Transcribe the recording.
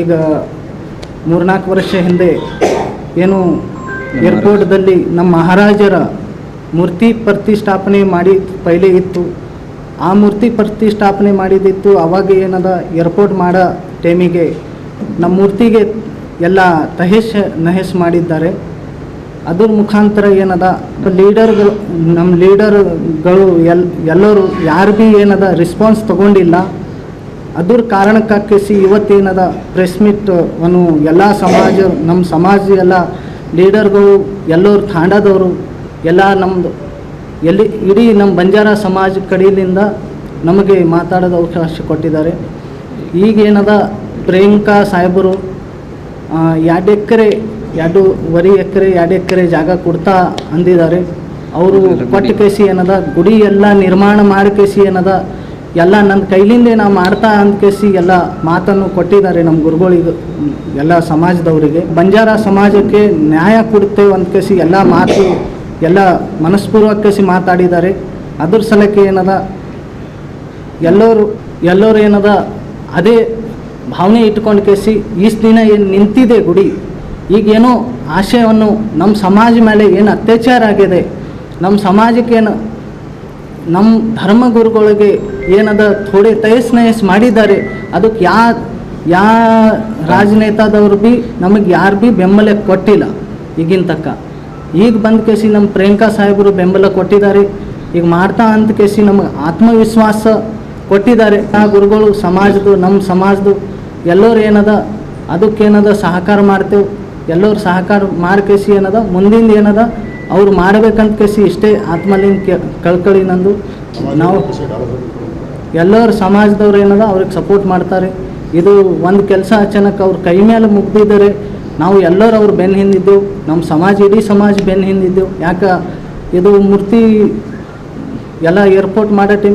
ಈಗ ಮೂರ್ನಾಲ್ಕು ವರ್ಷ ಹಿಂದೆ ಏನು ಏರ್ಪೋರ್ಟ್ದಲ್ಲಿ ನಮ್ಮ ಮಹಾರಾಜರ ಮೂರ್ತಿ ಪ್ರತಿಷ್ಠಾಪನೆ ಮಾಡಿ ಪೈಲೆ ಇತ್ತು. ಆ ಮೂರ್ತಿ ಪ್ರತಿಷ್ಠಾಪನೆ ಮಾಡಿದಿತ್ತು. ಅವಾಗ ಏನದ ಏರ್ಪೋರ್ಟ್ ಮಾಡೋ ಟೈಮಿಗೆ ನಮ್ಮ ಮೂರ್ತಿಗೆ ಎಲ್ಲ ತಹೇಶ್ ನಹೇಶ್ ಮಾಡಿದ್ದಾರೆ. ಅದ್ರ ಮುಖಾಂತರ ಏನದ ಲೀಡರ್ಗಳು ನಮ್ಮ ಲೀಡರ್ಗಳು ಎಲ್ ಎಲ್ಲರೂ ಯಾರು ಭೀ ಏನದ ರೆಸ್ಪಾನ್ಸ್ ತಗೊಂಡಿಲ್ಲ. ಅದ್ರ ಕಾರಣಕ್ಕಾಕಿಸಿ ಇವತ್ತೇನದ ಪ್ರೆಸ್ ಮೀಟ್ ಅನ್ನು ಎಲ್ಲ ಸಮಾಜ ನಮ್ಮ ಸಮಾಜ ಎಲ್ಲ ಲೀಡರ್ಗಳು ಎಲ್ಲರೂ ತಾಂಡದವರು ಎಲ್ಲ ನಮ್ಮದು ಎಲ್ಲಿ ಇಡೀ ನಮ್ಮ ಬಂಜಾರ ಸಮಾಜ ಕಡೆಯಿಂದ ನಮಗೆ ಮಾತಾಡೋದ ಅವಕಾಶ ಕೊಟ್ಟಿದ್ದಾರೆ. ಈಗೇನದ ಪ್ರಿಯಾಂಕಾ ಸಾಹೇಬರು ಎರಡು ಎಕರೆ ಎರಡೂವರೆ ಎಕರೆ ಎರಡು ಎಕರೆ ಜಾಗ ಕೊಡ್ತಾ ಅಂದಿದ್ದಾರೆ. ಅವರು ಕೊಟ್ಟ ಕೇಸಿ ಏನದ ಗುಡಿ ಎಲ್ಲ ನಿರ್ಮಾಣ ಮಾಡಿ ಕೇಸಿ ಏನದ ಎಲ್ಲ ನನ್ನ ಕೈಲಿಂದ ನಾವು ಮಾಡ್ತಾ ಅಂದ್ಕೇಸಿ ಎಲ್ಲ ಮಾತನ್ನು ಕೊಟ್ಟಿದ್ದಾರೆ ನಮ್ಮ ಗುರುಗಳಿಗೆ ಎಲ್ಲ ಸಮಾಜದವರಿಗೆ. ಬಂಜಾರ ಸಮಾಜಕ್ಕೆ ನ್ಯಾಯ ಕೊಡುತ್ತೇವೆ ಅಂತ ಕೇಸಿ ಎಲ್ಲ ಮಾತು, ಎಲ್ಲ ಮನಸ್ಪೂರ್ವಕ ಕೇಸಿ ಮಾತಾಡಿದ್ದಾರೆ. ಅದ್ರ ಸಲಕ್ಕೆ ಏನದ, ಎಲ್ಲರೂ ಎಲ್ಲರೂ ಏನದ, ಅದೇ ಭಾವನೆ ಇಟ್ಕೊಂಡು ಕೇಸಿ ಈಸ್ ದಿನ ಏನು ನಿಂತಿದೆ ಗುಡಿ, ಈಗೇನೋ ಆಶಯವನ್ನು ನಮ್ಮ ಸಮಾಜ ಮೇಲೆ ಏನು ಅತ್ಯಾಚಾರ ಆಗಿದೆ, ನಮ್ಮ ಸಮಾಜಕ್ಕೇನು ನಮ್ಮ ಧರ್ಮಗುರುಗಳಿಗೆ ಏನದ ಥೋಡೆ ತಯಸ್ ನಯಸ್ ಮಾಡಿದ್ದಾರೆ, ಅದಕ್ಕೆ ಯಾ ಯಾ ರಾಜನೇತಾದವ್ರು ಭೀ ನಮಗೆ ಯಾರು ಭೀ ಬೆಂಬಲ ಕೊಟ್ಟಿಲ್ಲ ಈಗಿನ ತಕ್ಕ. ಈಗ ಬಂದ ಕೇಸಿ ನಮ್ಮ ಪ್ರಿಯಾಂಕಾ ಸಾಹೇಬರು ಬೆಂಬಲ ಕೊಟ್ಟಿದ್ದಾರೆ, ಈಗ ಮಾಡ್ತಾ ಅಂತ ಕೇಸಿ ನಮಗೆ ಆತ್ಮವಿಶ್ವಾಸ ಕೊಟ್ಟಿದ್ದಾರೆ. ಆ ಗುರುಗಳು ಸಮಾಜದ್ದು ನಮ್ಮ ಸಮಾಜದ್ದು ಎಲ್ಲರೂ ಏನದ ಅದಕ್ಕೇನದ ಸಹಕಾರ ಮಾಡ್ತೇವೆ, ಎಲ್ಲರೂ ಸಹಕಾರ ಮಾಡಿ ಕೇಸಿ ಏನದ, ಮುಂದಿಂದ ಏನದ, ಅವ್ರು ಮಾಡ್ಬೇಕಂತ ಕೇಸಿ ಇಷ್ಟೇ ಆತ್ಮಲಿಂಗ ಕಳ್ಕಳಿ ನಂದು. ನಾವು ಎಲ್ಲರ ಸಮಾಜದವ್ರು ಏನದ ಅವ್ರಿಗೆ ಸಪೋರ್ಟ್ ಮಾಡ್ತಾರೆ. ಇದು ಒಂದು ಕೆಲಸ ಅಚಾನಕ್ ಅವ್ರ ಕೈ ಮೇಲೆ ಮುಗ್ದಿದ್ದಾರೆ ನಾವು ಎಲ್ಲರೂ ಅವ್ರ ಬೆನ್ನು ಹಿಂದಿದ್ದೆವು. ನಮ್ಮ ಸಮಾಜ ಇಡೀ ಸಮಾಜ ಬೆನ್ನು ಹಿಂದಿದ್ದೆವು. ಯಾಕೆ ಇದು ಮೂರ್ತಿ ಎಲ್ಲ ಏರ್ಪೋರ್ಟ್ ಮಾಡೋ ಟೈಮಿಗೆ